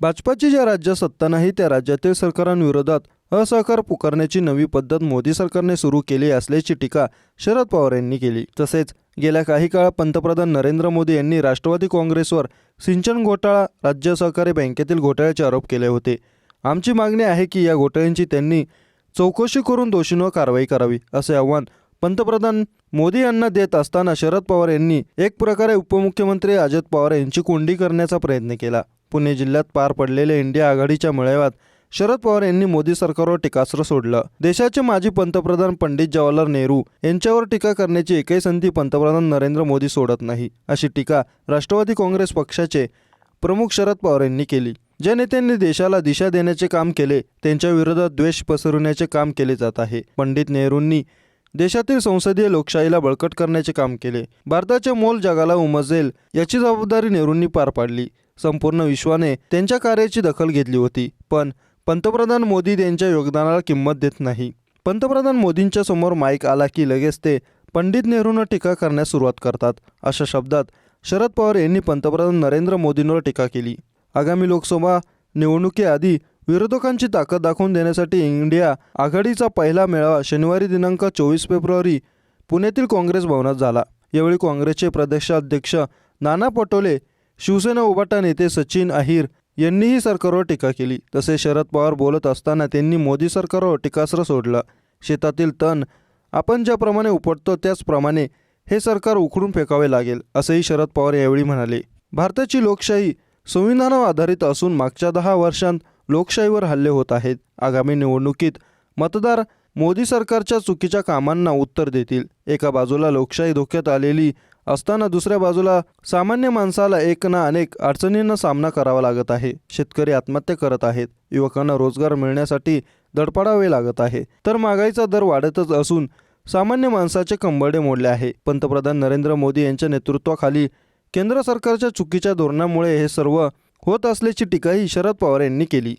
भाजपाची ज्या राज्यात सत्ता नाही त्या राज्यातील सरकारांविरोधात असहकार पुकारण्याची नवी पद्धत मोदी सरकारने सुरू केली असल्याची टीका शरद पवार यांनी केली. तसेच गेल्या काही काळात पंतप्रधान नरेंद्र मोदी यांनी राष्ट्रवादी काँग्रेसवर सिंचन घोटाळा राज्य सहकारी बँकेतील घोटाळ्याचे आरोप केले होते. आमची मागणी आहे की या घोटाळ्यांची त्यांनी चौकशी करून दोषींवर कारवाई करावी असे आव्हान पंतप्रधान मोदी यांना देत असताना शरद पवार यांनी एक प्रकारे उपमुख्यमंत्री अजित पवार यांची कोंडी करण्याचा प्रयत्न केला. पुणे जिल्ह्यात पार पडलेल्या इंडिया आघाडीच्या मेळाव्यात शरद पवार यांनी मोदी सरकारवर टीकास्त्र सोडलं. देशाचे माजी पंतप्रधान पंडित जवाहरलाल नेहरू यांच्यावर टीका करण्याची एकही संधी पंतप्रधान नरेंद्र मोदी सोडत नाही अशी टीका राष्ट्रवादी काँग्रेस पक्षाचे प्रमुख शरद पवार यांनी केली. ज्या नेत्यांनी देशाला दिशा देण्याचे काम केले त्यांच्या विरोधात द्वेष पसरवण्याचे काम केले जात आहे. पंडित नेहरूंनी देशातील संसदीय लोकशाहीला बळकट करण्याचे काम केले. भारताचे मोल जगाला उमजेल याची जबाबदारी नेहरूंनी पार पाडली. संपूर्ण विश्वाने त्यांच्या कार्याची दखल घेतली होती. पण पंतप्रधान मोदी त्यांच्या योगदानाला किंमत देत नाही. पंतप्रधान मोदींच्या समोर माईक आला की लगेच ते पंडित नेहरूंना टीका करण्यास सुरुवात करतात अशा शब्दात शरद पवार यांनी पंतप्रधान नरेंद्र मोदींवर टीका केली. आगामी लोकसभा निवडणुकीआधी विरोधकांची ताकद दाखवून देण्यासाठी इंडिया आघाडीचा पहिला मेळावा शनिवारी दिनांक चोवीस फेब्रुवारी पुण्यातील काँग्रेस भवनात झाला. यावेळी काँग्रेसचे प्रदेशाध्यक्ष नाना पटोले शिवसेना उभाटा नेते सचिन अहिर यांनीही सरकारवर टीका केली. तसे शरद पवार बोलत असताना त्यांनी मोदी सरकारवर टीकास्त्र सोडलं. शेतातील तण आपण ज्याप्रमाणे उपटतो त्याचप्रमाणे हे सरकार उखडून फेकावे लागेल असंही शरद पवार यावेळी म्हणाले. भारताची लोकशाही संविधानावर आधारित असून मागच्या दहा वर्षांत लोकशाहीवर हल्ले होत आहेत. आगामी निवडणुकीत मतदार मोदी सरकारच्या चुकीच्या कामांना उत्तर देतील. एका बाजूला लोकशाही धोक्यात आलेली असताना दुसऱ्या बाजूला सामान्य माणसाला एक ना अनेक अडचणींना सामना करावा लागत आहे. शेतकरी आत्महत्या करत आहेत. युवकांना रोजगार मिळण्यासाठी दडपडावे लागत आहे. तर महागाईचा दर वाढतच असून सामान्य माणसाचे कंबरडे मोडले आहे. पंतप्रधान नरेंद्र मोदी यांच्या नेतृत्वाखाली केंद्र सरकारच्या चुकीच्या धोरणामुळे हे सर्व होत असल्याची टीकाही शरद पवार यांनी केली.